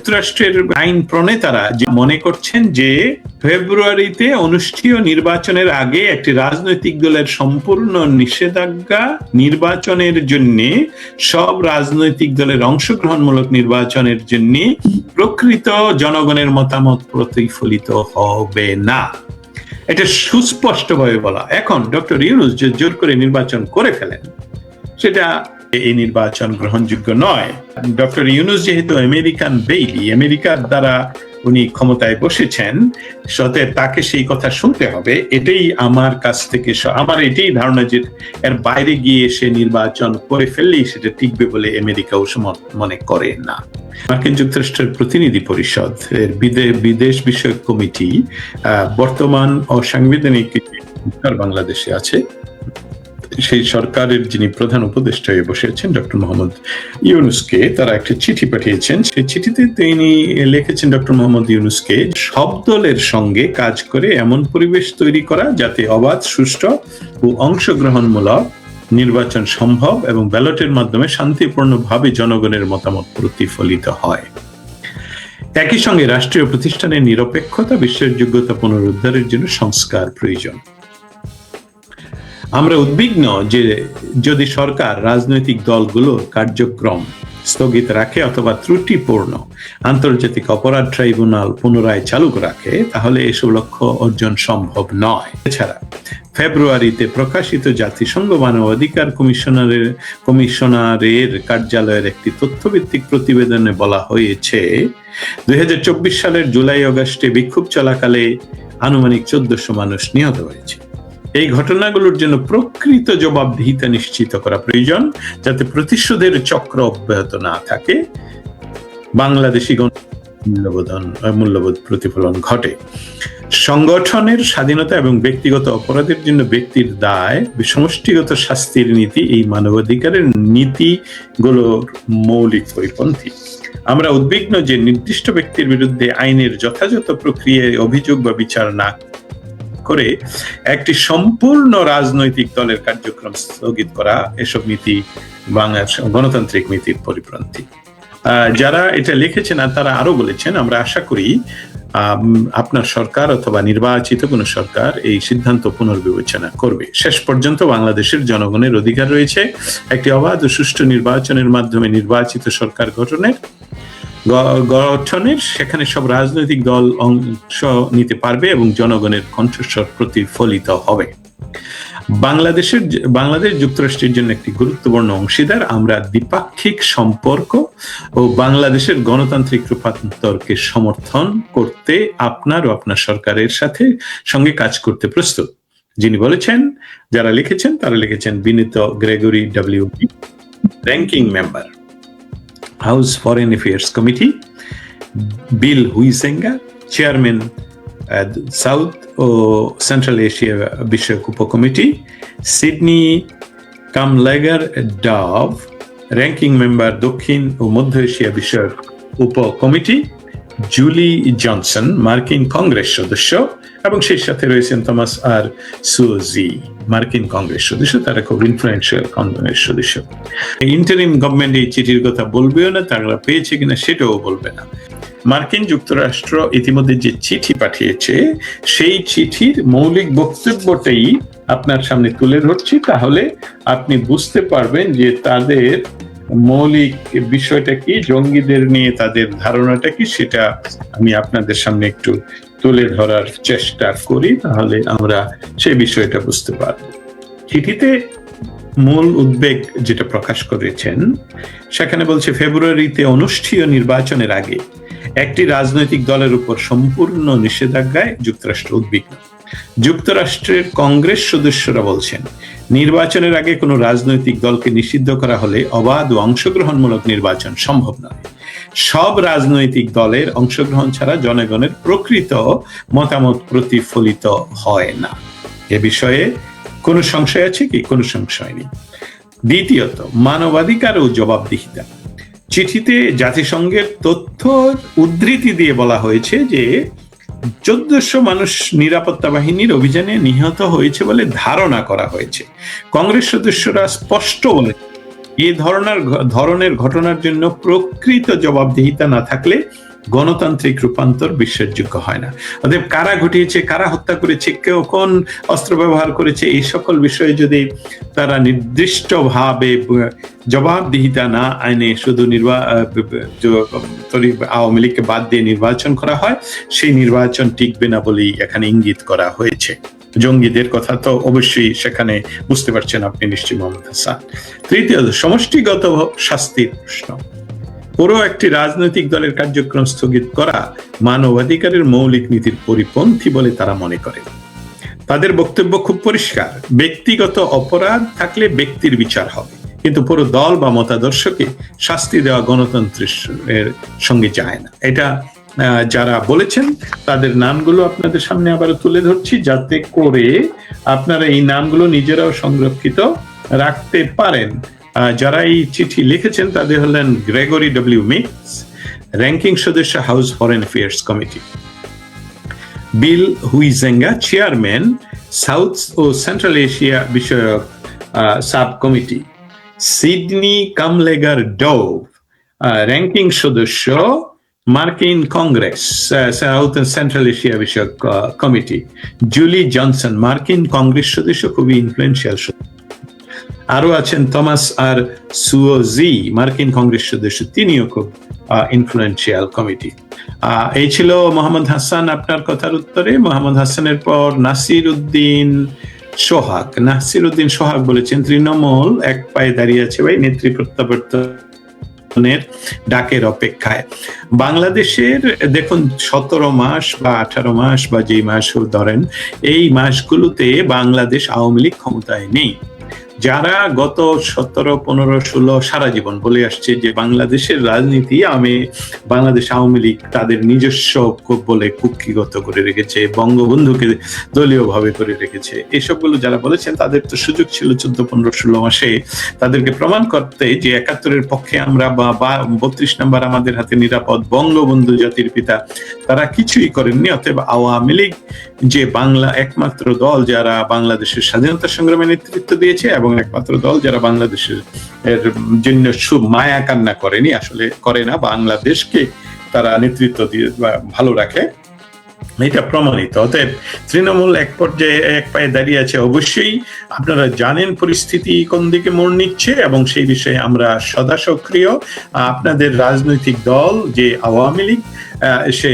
যুক্তরাষ্ট্রের আইন প্রণেতারা যে মনে করছেন যে ফেব্রুয়ারিতে অনুষ্ঠেয় নির্বাচনের আগে একটি রাজনৈতিক দলের সম্পূর্ণ নিষেধাজ্ঞা নির্বাচনের জন্য, সব রাজনৈতিক দলের অংশগ্রহণমূলক নির্বাচনের জন্য প্রকৃত জনগণের মতামত প্রতিফলিত হবে না। এটা সুস্পষ্টভাবে বলা। এখন ডক্টর ইউনুস যে জোর করে নির্বাচন করে ফেলেন, সেটা এই নির্বাচন গ্রহণযোগ্য নয়। ডক্টর ইউনুস যেহেতু আমেরিকান বেইলি, আমেরিকার দ্বারা উনি ক্ষমতায় বসেছেন, সতে তাকে সেই কথা শুনতে হবে। এটাই আমার কাছ থেকে আমার এটাই ধারণা যে এর বাইরে গিয়ে সে নির্বাচন করে ফেললেই সেটা টিকবে বলে আমেরিকাও মনে করে না। মার্কিন যুক্তরাষ্ট্রের প্রতিনিধি পরিষদ, এর বিদেশ বিষয়ক কমিটি বর্তমান অসাংবিধানিক বাংলাদেশে আছে। সেই সরকারের যিনি প্রধান উপদেষ্টা হয়ে বসেছেন ডক্টর মোহাম্মদ ইউনুসকে তারা একটা চিঠি পাঠিয়েছেন। সেই চিঠিতে তিনি লিখেছেন, ডক্টর মোহাম্মদ ইউনুসকে, সব দলের সঙ্গে কাজ করে এমন পরিবেশ তৈরি করা যাতে অবাধ, সুষ্ঠু ও অংশগ্রহণমূলক নির্বাচন সম্ভব এবং ব্যালটের মাধ্যমে শান্তিপূর্ণভাবে জনগণের মতামত প্রতিফলিত হয়। একই সঙ্গে রাষ্ট্রীয় প্রতিষ্ঠানের নিরপেক্ষতা বিশ্বাসযোগ্যতা পুনরুদ্ধারের জন্য সংস্কার প্রয়োজন। আমরা উদ্বিগ্ন যে যদি সরকার, রাজনৈতিক দলগুলোর কার্যক্রম স্থগিত রাখে অথবা ত্রুটিপূর্ণ, আন্তর্জাতিক অপরাধ ট্রাইব্যুনাল পুনরায় চালু রাখে, তাহলে এসব লক্ষ্য অর্জন সম্ভব নয়। এছাড়া, ফেব্রুয়ারিতে প্রকাশিত জাতিসংঘ মানবাধিকার কমিশনারের কমিশনারের কার্যালয়ের একটি তথ্যভিত্তিক প্রতিবেদনে বলা হয়েছে, দুই হাজার চব্বিশ সালের জুলাই আগস্টে বিক্ষোভ চলাকালে আনুমানিক চোদ্দশো মানুষ নিহত হয়েছে। এই ঘটনাগুলোর জন্য প্রকৃত জবাবদিহিতা নিশ্চিত করা প্রয়োজন, যাতে প্রতিশোধের চক্র অব্যাহত না থাকে। বাংলাদেশি মূল্যবোধন মূল্যবোধ প্রতিফলন ঘটে। সংগঠনের স্বাধীনতা এবং ব্যক্তিগত অপরাধের জন্য ব্যক্তির দায়, সমষ্টিগত শাস্তির নীতি, এই মানবাধিকারের নীতিগুলোর মৌলিক পরিপন্থী। আমরা উদ্বিগ্ন যে নির্দিষ্ট ব্যক্তির বিরুদ্ধে আইনের যথাযথ প্রক্রিয়ায় অভিযোগ বা বিচার না করে একটি সম্পূর্ণ রাজনৈতিক দলের কার্যক্রম স্থগিত করা এসব নীতি বাংলার গণতান্ত্রিক নীতির আহ, যারা এটা লিখেছেন আর তারা আরও বলেছেন আমরা আশা করি আপনার সরকার অথবা নির্বাচিত কোনো সরকার এই সিদ্ধান্ত পুনর্বিবেচনা করবে। শেষ পর্যন্ত বাংলাদেশের জনগণের অধিকার রয়েছে। একটি অবাধ ও সুষ্ঠু নির্বাচনের মাধ্যমে নির্বাচিত সরকার গঠনের গঠনের, সেখানে সব রাজনৈতিক দল অংশ নিতে পারবে এবং জনগণের কণ্ঠস্বর প্রতিফলিত হবে। বাংলাদেশের বাংলাদেশ যুক্তরাষ্ট্রের জন্য একটি গুরুত্বপূর্ণ অংশীদার, আমরা দ্বিপাক্ষিক সম্পর্ক ও বাংলাদেশের গণতান্ত্রিক রূপান্তরকে সমর্থন করতে আপনার ও আপনার সরকারের সাথে সঙ্গে কাজ করতে প্রস্তুত। যিনি বলেছেন, যারা লিখেছেন, তারা লিখেছেন বিনীত Gregory W ranking member House Foreign Affairs Committee, Bill Huizenga chairman South ও সেন্ট্রাল এশিয়া বিষয়ক উপকমিটি, Sydney Kamlager, Dove, ranking member দক্ষিণ ও মধ্য এশিয়া বিষয়ক উপকমিটি জুলি জনসন, মার্কিন কংগ্রেস সদস্য, এবং সেই সাথে রয়েছেন থমাস আর সুজি, মার্কিন কংগ্রেস সদস্য, তারা খুব ইনফ্লুয়েন্সিয়াল কংগ্রেস সদস্য। ইন্টারিম গভর্নমেন্ট এই চিঠির কথা বলবেও না, তারা পেয়েছে কিনা সেটাও বলবে না। মার্কিন যুক্তরাষ্ট্র ইতিমধ্যে যে চিঠি পাঠিয়েছে, সেই চিঠির মৌলিক বক্তব্যটাই আপনার সামনে তুলে ধরছি, তাহলে আপনি বুঝতে পারবেন যে তাদের মৌলিক বিষয়টা কি? জঙ্গিদের নিয়ে তাদের ধারণাটা কি? সেটা আমি আপনাদের সামনে একটু তুলে ধরার চেষ্টা করি, তাহলে আমরা সেই বিষয়টা বুঝতে পারব। চিঠিতে মূল উদ্বেগ যেটা প্রকাশ করেছেন, সেখানে বলছে, ফেব্রুয়ারিতে অনুষ্ঠেয় নির্বাচনের আগে একটি রাজনৈতিক দলের উপর সম্পূর্ণ নিষেধাজ্ঞায় যুক্তরাষ্ট্র উদ্বিগ্ন। যুক্তরাষ্ট্রের কংগ্রেস সদস্যরা বলছেন, নির্বাচনের আগে কোনো রাজনৈতিক দলকে নিষিদ্ধ করা হলে অবাধ ও অংশগ্রহণমূলক নির্বাচন সম্ভব নয়। সব রাজনৈতিক দলের অংশগ্রহণ ছাড়া জনগণের প্রকৃত মতামত প্রতিফলিত হয় না। এ বিষয়ে কোনো সংশয় আছে কি? কোনো সংশয় নেই। দ্বিতীয়ত, মানবাধিকার ও জবাবদিহিতা। চিঠিতে জাতিসংঘের তথ্য উদ্ধৃতি দিয়ে বলা হয়েছে যে চোদ্দশো মানুষ নিরাপত্তা বাহিনীর অভিযানে নিহত হয়েছে বলে ধারণা করা হয়েছে। কংগ্রেস সদস্যরা স্পষ্ট বলে এ ধরনের ধরনের ঘটনার জন্য প্রকৃত জবাবদিহিতা না থাকলে গণতান্ত্রিক রূপান্তর বিশ্বাসযোগ্য হয় না। অতএব কারা ঘটিয়েছে, কারা হত্যা করেছে, কেউ কোন অস্ত্র ব্যবহার করেছে, এই সকল বিষয়ে যদি তারা নির্দিষ্টভাবে জবাবদিহিতা না আইনে শুধু নির্বা আওয়ামী লীগকে বাদ দিয়ে নির্বাচন করা হয়, সেই নির্বাচন টিকবে না বলেই এখানে ইঙ্গিত করা হয়েছে। জঙ্গিদের কথা তো অবশ্যই সেখানে বুঝতে পারছেন আপনি নিশ্চয়ই মোহাম্মদ হাসান। তৃতীয়ত সমষ্টিগত শাস্তির প্রশ্ন। পুরো একটি রাজনৈতিক দলের কার্যক্রম স্থগিত করা মানবাধিকারের মৌলিক নীতির পরিপন্থী বলে তারা মনে করে। তাদের বক্তব্য খুব পরিষ্কার। ব্যক্তিগত অপরাধ থাকলে ব্যক্তির বিচার হবে। কিন্তু পুরো দল বা মতাদর্শকে শাস্তি দেওয়া গণতন্ত্রের সঙ্গে যায় না। এটা যারা বলেছেন, তাদের নামগুলো আপনাদের সামনে আবার তুলে ধরছি যাতে করে আপনারা এই নামগুলো নিজেরাও সংরক্ষিত রাখতে পারেন। যারা এই চিঠি লিখেছেন, তাদের হলেন গ্রেগরি ডব্লিউ মিক্স র্যাঙ্কিং সদস্য House Foreign Affairs Committee. Bill Huizenga chairman South ও সেন্ট্রাল এশিয়া বিষয়ক subcommittee Sydney Kamlager Dove ranking সদস্য, মার্কিন কংগ্রেস সাউথ সেন্ট্রাল এশিয়া বিষয়ক কমিটি। জুলি জনসন, মার্কিন কংগ্রেস সদস্য, খুবই ইনফ্লুয়েন্সিয়াল আরও আছেন থমাস আর সুওজি মার্কিন কংগ্রেস সদস্য, তিনিও খুব ইনফ্লুয়েন্সিয়াল কমিটি এই ছিল মোহাম্মদ হাসান আপনার কথার উত্তরে। মোহাম্মদ হাসানের পর নাসির উদ্দিন সোহাগ। নাসির উদ্দিন সোহাগ বলেছেন, তৃণমূল এক পায়ে দাঁড়িয়ে আছে ভাই নেত্রী প্রত্যাবর্তনের ডাকের অপেক্ষায়। বাংলাদেশের, দেখুন, সতেরো মাস বা আঠারো মাস বা যে মাস ধরেন, এই মাসগুলোতে বাংলাদেশ আওয়ামী লীগ ক্ষমতায় নেই। যারা গত সতেরো, পনেরো, ষোলো সারা জীবন বলে আসছে যে বাংলাদেশের রাজনীতি আমি বাংলাদেশ আওয়ামী লীগ তাদের নিজস্ব বলে কুক্ষিগত করে রেখেছে, বঙ্গবন্ধুকে দলীয় ভাবে করে রেখেছে। এসবগুলো যারা বলেছেন, তাদের তো সুযোগ ছিল চোদ্দ, পনেরো, ষোলো মাসে তাদেরকে প্রমাণ করতে যে একাত্তরের পক্ষে আমরা বা বত্রিশ নাম্বার আমাদের হাতে নিরাপদ বঙ্গবন্ধু জাতির পিতা, তারা কিছুই করেননি। অতএব আওয়ামী লীগ যে বাংলা একমাত্র দল যারা বাংলাদেশের স্বাধীনতা সংগ্রামে নেতৃত্ব দিয়েছে এবং একমাত্র দল যারা বাংলাদেশের এর জন্য মায়া কান্না করেনি, আসলে করে না, বাংলাদেশকে তারা নেতৃত্ব দিয়ে ভালো রাখে। এটা প্রমাণিত। অতএব তৃণমূল এক পর্যায়ে এক পায়ে দাঁড়িয়ে আছে। অবশ্যই আপনারা জানেন পরিস্থিতি কোন দিকে মোড় নিচ্ছে এবং সেই বিষয়ে আমরা সদা সক্রিয়। আপনাদের রাজনৈতিক দল যে আওয়ামী লীগ সে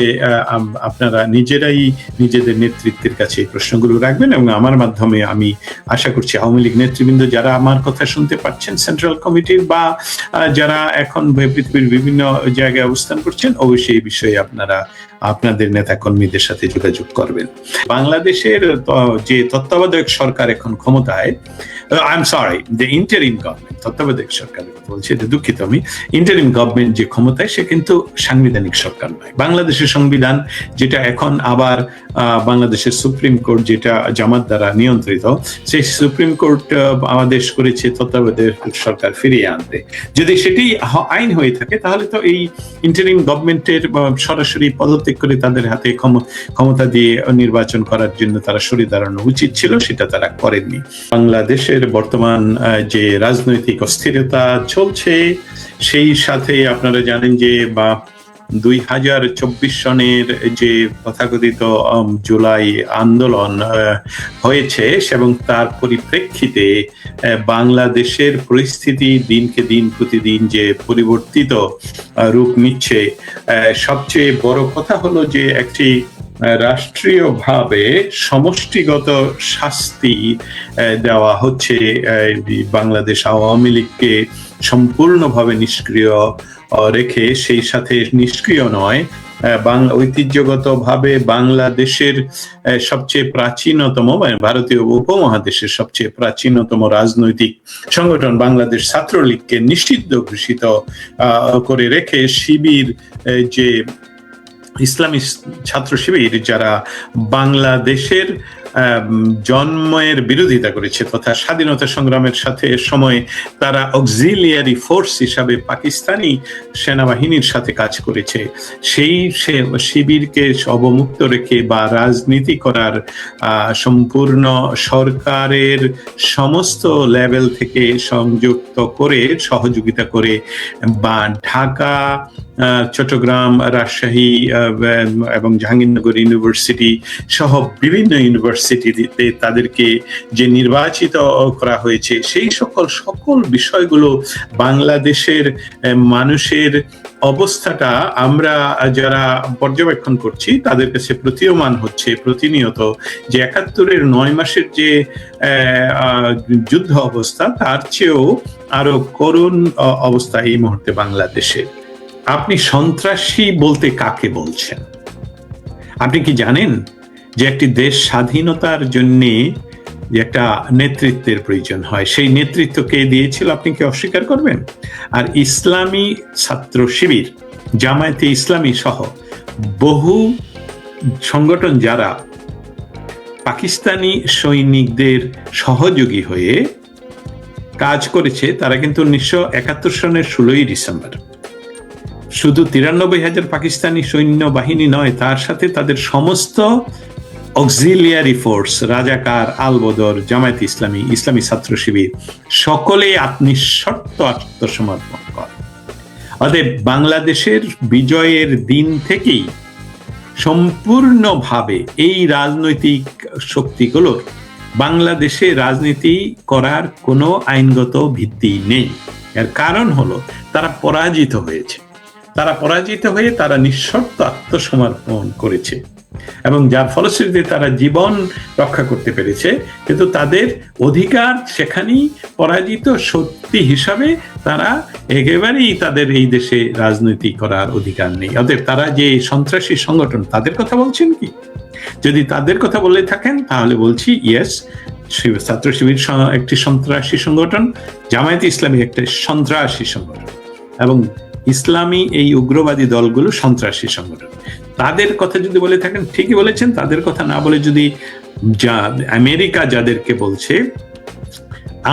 আপনারা নিজেরাই নিজেদের নেতৃত্বের কাছে এই প্রশ্নগুলো রাখবেন এবং আমার মাধ্যমে আমি আশা করছি আওয়ামী লীগ নেতৃবৃন্দ যারা আমার কথা শুনতে পাচ্ছেন সেন্ট্রাল কমিটির বা যারা এখন পৃথিবীর বিভিন্ন জায়গায় অবস্থান করছেন, অবশ্যই এই বিষয়ে আপনারা আপনাদের নেতা কর্মীদের সাথে যোগাযোগ করবেন। বাংলাদেশের যে তত্ত্বাবধায়ক সরকার এখন ক্ষমতায় I am sorry the interim government তত্ত্বাবধায়ক সরকারের কথা বলছি, এটা দুঃখিত আমি। ইন্টারিম গভর্নমেন্ট যে ক্ষমতায়, সে কিন্তু সাংবিধানিক সরকার নয়। বাংলাদেশের সংবিধান যেটা এখন আবার বাংলাদেশের সুপ্রিম কোর্ট যেটা জামাত দ্বারা নিয়ন্ত্রিত, সেই সুপ্রিম কোর্ট আদেশ করেছে তত্ত্বাবধায়ক সরকার ফিরিয়ে আনতে। যদি সেটি আইন হয়ে থাকে, তাহলে তো এই ইন্টারিম গভর্নমেন্টের সরাসরি পদত্যাগ করে তাদের হাতে ক্ষমতা দিয়ে নির্বাচন করার জন্য তারা সরে দাঁড়ানো উচিত ছিল, সেটা তারা করেননি। বাংলাদেশের বর্তমান যে রাজনৈতিক অস্থিরতা চলছে, সেই সাথে আপনারা জানেন যে বা দুই হাজার চব্বিশ সনের যে তথাকথিত জুলাই আন্দোলন হয়েছে এবং তার পরিপ্রেক্ষিতে বাংলাদেশের পরিস্থিতি দিনকে দিন, প্রতিদিন যে পরিবর্তিত রূপ নিচ্ছে সবচেয়ে বড় কথা হলো যে একটি রাষ্ট্রীয়ভাবে সমষ্টিগত শাস্তি দেওয়া হচ্ছে বাংলাদেশ আওয়ামী লীগকে সম্পূর্ণভাবে নিষ্ক্রিয় রেখে সেই সাথে নিষ্ক্রিয় নয়। ঐতিহ্যগতভাবে বাংলাদেশের সবচেয়ে প্রাচীনতম মানে ভারতীয় উপমহাদেশের সবচেয়ে প্রাচীনতম রাজনৈতিক সংগঠন বাংলাদেশ ছাত্রলীগকে নিষিদ্ধ ঘোষিত করে রেখে শিবির যে ইসলামী ছাত্র শিবির যারা বাংলাদেশের জন্মের বিরোধিতা করেছে তথা স্বাধীনতা সংগ্রামের সাথে সময় তারা অক্সিলিয়ারি ফোর্স হিসাবে পাকিস্তানি সেনাবাহিনীর সাথে কাজ করেছে। সেই শিবিরকে অবমুক্ত রেখে বা রাজনীতি করার সম্পূর্ণ সরকারের সমস্ত লেভেল থেকে সংযুক্ত করে, সহযোগিতা করে বা ঢাকা চট্টগ্রাম, রাজশাহী এবং জাহাঙ্গীরনগর ইউনিভার্সিটি সহ বিভিন্ন ইউনিভার্সিটিতে তাদেরকে যে নির্বাচিত করা হয়েছে, সেই সকল সকল বিষয়গুলো বাংলাদেশের মানুষের অবস্থাটা আমরা যারা পর্যবেক্ষণ করছি, তাদের কাছে প্রতীয়মান হচ্ছে, প্রতিনিয়ত যে একাত্তরের নয় মাসের যে যুদ্ধ অবস্থা, তার চেয়েও আরও করুণ অবস্থা এই মুহূর্তে বাংলাদেশে। আপনি সন্ত্রাসী বলতে কাকে বলছেন? আপনি কি জানেন? যে একটি দেশ স্বাধীনতার জন্যে যে একটা নেতৃত্বের প্রয়োজন হয়, সেই নেতৃত্ব কে দিয়েছিল? আপনি কি অস্বীকার করবেন? আর ইসলামী ছাত্র শিবির, জামায়াতে ইসলামী সহ বহু সংগঠন যারা পাকিস্তানি সৈনিকদের সহযোগী হয়ে কাজ করেছে, তারা কিন্তু উনিশশো একাত্তর সনের ষোলোই ডিসেম্বর। শুধু তিরানব্বই হাজার পাকিস্তানি সৈন্য বাহিনী নয়, তার সাথে তাদের সমস্ত অক্সিলিয়ারি ফোর্স, রাজাকার আলবদর, জামায়াত ইসলামী ইসলামী ছাত্র শিবির, সকলেই নিঃশর্ত আত্মসমর্পণ করে। অতএব বাংলাদেশের বিজয়ের দিন থেকেই সম্পূর্ণভাবে এই রাজনৈতিক শক্তিগুলোর বাংলাদেশে রাজনীতি করার কোনো আইনগত ভিত্তি নেই। এর কারণ হলো তারা পরাজিত হয়েছে। তারা পরাজিত হয়ে তারা নিঃশর্ত আত্মসমর্পণ করেছে। এবং যার ফলশ্রুতিতে তারা জীবন রক্ষা করতে পেরেছে, কিন্তু তাদের অধিকার সেখানেই পরাজিত সত্যি হিসাবে তারা একেবারেই তাদের এই দেশে রাজনীতি করার অধিকার নেই। অতএব তারা যে সন্ত্রাসী সংগঠন, তাদের কথা বলছেন কি? যদি তাদের কথা বলে থাকেন, তাহলে বলছি ইয়েস ছাত্র শিবির একটি সন্ত্রাসী সংগঠন, জামায়াত ইসলামী একটি সন্ত্রাসী সংগঠন। এবং ইসলামী এই উগ্রবাদী দলগুলো সন্ত্রাসী সংগঠন। তাদের কথা যদি বলে থাকেন, ঠিকই বলেছেন, তাদের কথা না বলে যদি যা আমেরিকা যাদেরকে বলছে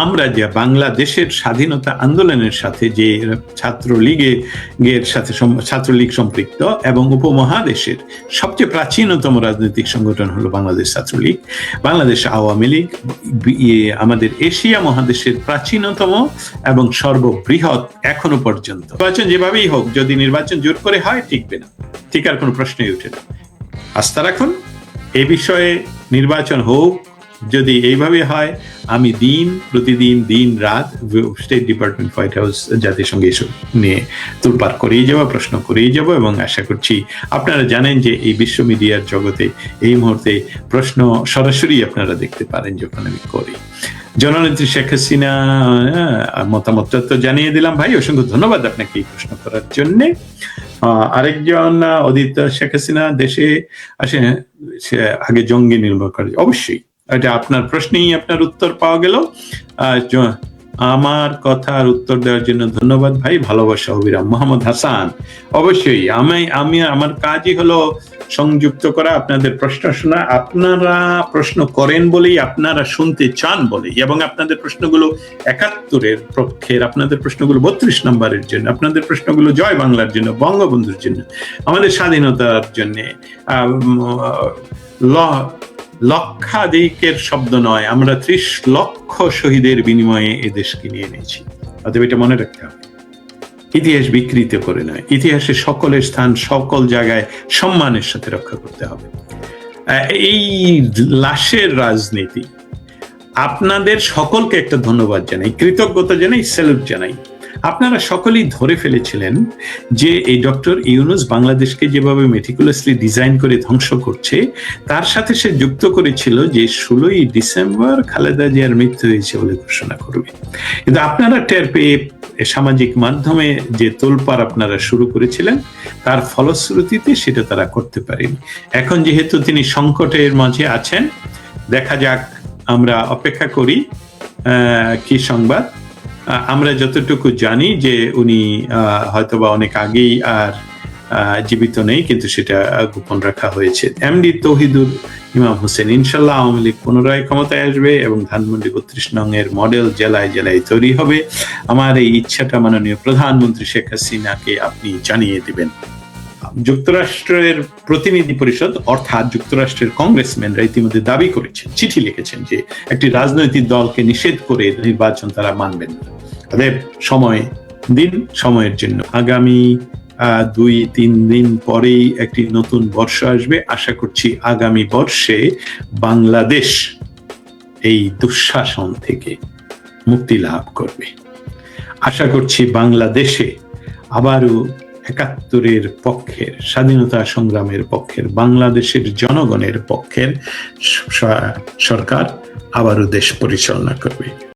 আমরা যে বাংলাদেশের স্বাধীনতা আন্দোলনের সাথে যে ছাত্রলীগের সাথে ছাত্রলীগ সম্পৃক্ত এবং উপমহাদেশের সবচেয়ে প্রাচীনতম রাজনৈতিক সংগঠন হলো বাংলাদেশ ছাত্রলীগ। বাংলাদেশ আওয়ামী লীগ আমাদের এশিয়া মহাদেশের প্রাচীনতম এবং সর্ববৃহৎ এখনও পর্যন্ত। নির্বাচন যেভাবেই হোক, যদি নির্বাচন জোর করে হয়, টিকবে না। ঠিক আর কোনো প্রশ্নই উঠে না। আস্থা রাখুন, এ বিষয়ে নির্বাচন হোক যদি এইভাবে হয়, আমি দিন, প্রতিদিন, দিন, রাত স্টেট ডিপার্টমেন্ট হোয়াইট হাউস জাতিসংঘে এসব নিয়ে তোলপার করেই যাব, প্রশ্ন করেই যাব এবং আশা করছি আপনারা জানেন যে এই বিশ্ব মিডিয়ার জগতে এই মুহূর্তে প্রশ্ন সরাসরি আপনারা দেখতে পারেন যখন আমি করি। জননেত্রী শেখ হাসিনা মতামতটা তো জানিয়ে দিলাম। ভাই, অসংখ্য ধন্যবাদ আপনাকে এই প্রশ্ন করার জন্যে। আরেকজন অদিত শেখ হাসিনা দেশে আসে আগে জঙ্গি নির্ভর করে। অবশ্যই। এটা আপনার প্রশ্নেই আপনার উত্তর পাওয়া গেল। আমার কথার উত্তর দেওয়ার জন্য ধন্যবাদ ভাই, ভালোবাসা অবিরাম। মোহাম্মদ হাসান, অবশ্যই আমি আমি, আমার কাজই হলো সংযুক্ত করা, আপনাদের প্রশ্ন শোনা। আপনারা প্রশ্ন করেন বলেই, আপনারা শুনতে চান বলেই, এবং আপনাদের প্রশ্নগুলো একাত্তরের পক্ষের, আপনাদের প্রশ্নগুলো বত্রিশ নম্বরের জন্য, আপনাদের প্রশ্নগুলো জয় বাংলার জন্য, বঙ্গবন্ধুর জন্য, আমাদের স্বাধীনতার জন্য ল লক্ষাধিকের শব্দ নয়, আমরা ত্রিশ লক্ষ শহীদের বিনিময়ে এ দেশকে নিয়ে নিয়েছি অতএব এটা মনে রাখতে হবে। ইতিহাস বিকৃত করে নয়, ইতিহাসে সকলের স্থান সকল জায়গায় সম্মানের সাথে রক্ষা করতে হবে। এই লাশের রাজনীতি, আপনাদের সকলকে একটা ধন্যবাদ জানাই, কৃতজ্ঞতা জানাই, স্যালুট জানাই। আপনারা সকলেই ধরে ফেলেছিলেন যে এই ডক্টর ইউনুস বাংলাদেশকে যেভাবে মেটিকুলাসলি ডিজাইন করে ধ্বংস করছে, তার সাথে সে যুক্ত করেছিল যে ষোলোই ডিসেম্বর খালেদা জিয়ার মৃত্যু হয়েছে বলে ঘোষণা করবে। কিন্তু আপনারা টের পেয়ে সামাজিক মাধ্যমে যে তোলপার আপনারা শুরু করেছিলেন, তার ফলশ্রুতিতে সেটা তারা করতে পারেনি। এখন যেহেতু তিনি সংকটের মাঝে আছেন, দেখা যাক আমরা অপেক্ষা করি কি সংবাদ? আমরা যতটুকু জানি যে উনি হয়তোবা অনেক আগেই আর জীবিত নেই, কিন্তু সেটা গোপন রাখা হয়েছে। এমডি তৌহিদুর ইমাম হোসেন, ইনশাল্লাহ আওয়ামী লীগ পুনরায় ক্ষমতায় আসবে এবং ধানমন্ডি বত্রিশ নং এর মডেল জেলায় জেলায় তৈরি হবে। আমার এই ইচ্ছাটা মাননীয় প্রধানমন্ত্রী শেখ হাসিনাকে আপনি জানিয়ে দিবেন। যুক্তরাষ্ট্রের প্রতিনিধি পরিষদ, অর্থাৎ যুক্তরাষ্ট্রের কংগ্রেসম্যানরা ইতিমধ্যে দাবি করেছেন, চিঠি লিখেছেন যে একটি রাজনৈতিক দলকে নিষেধ করে নির্বাচন তারা মানবেন না। তাদের সময় দিন, সময়ের জন্য। আগামী দুই, তিন দিন পরেই একটি নতুন বর্ষ আসবে। আশা করছি আগামী বর্ষে বাংলাদেশ এই দুঃশাসন থেকে মুক্তি লাভ করবে। আশা করছি বাংলাদেশে আবারও একাত্তরের পক্ষের স্বাধীনতা সংগ্রামের পক্ষের বাংলাদেশের জনগণের পক্ষের সরকার আবারও দেশ পরিচালনা করবে।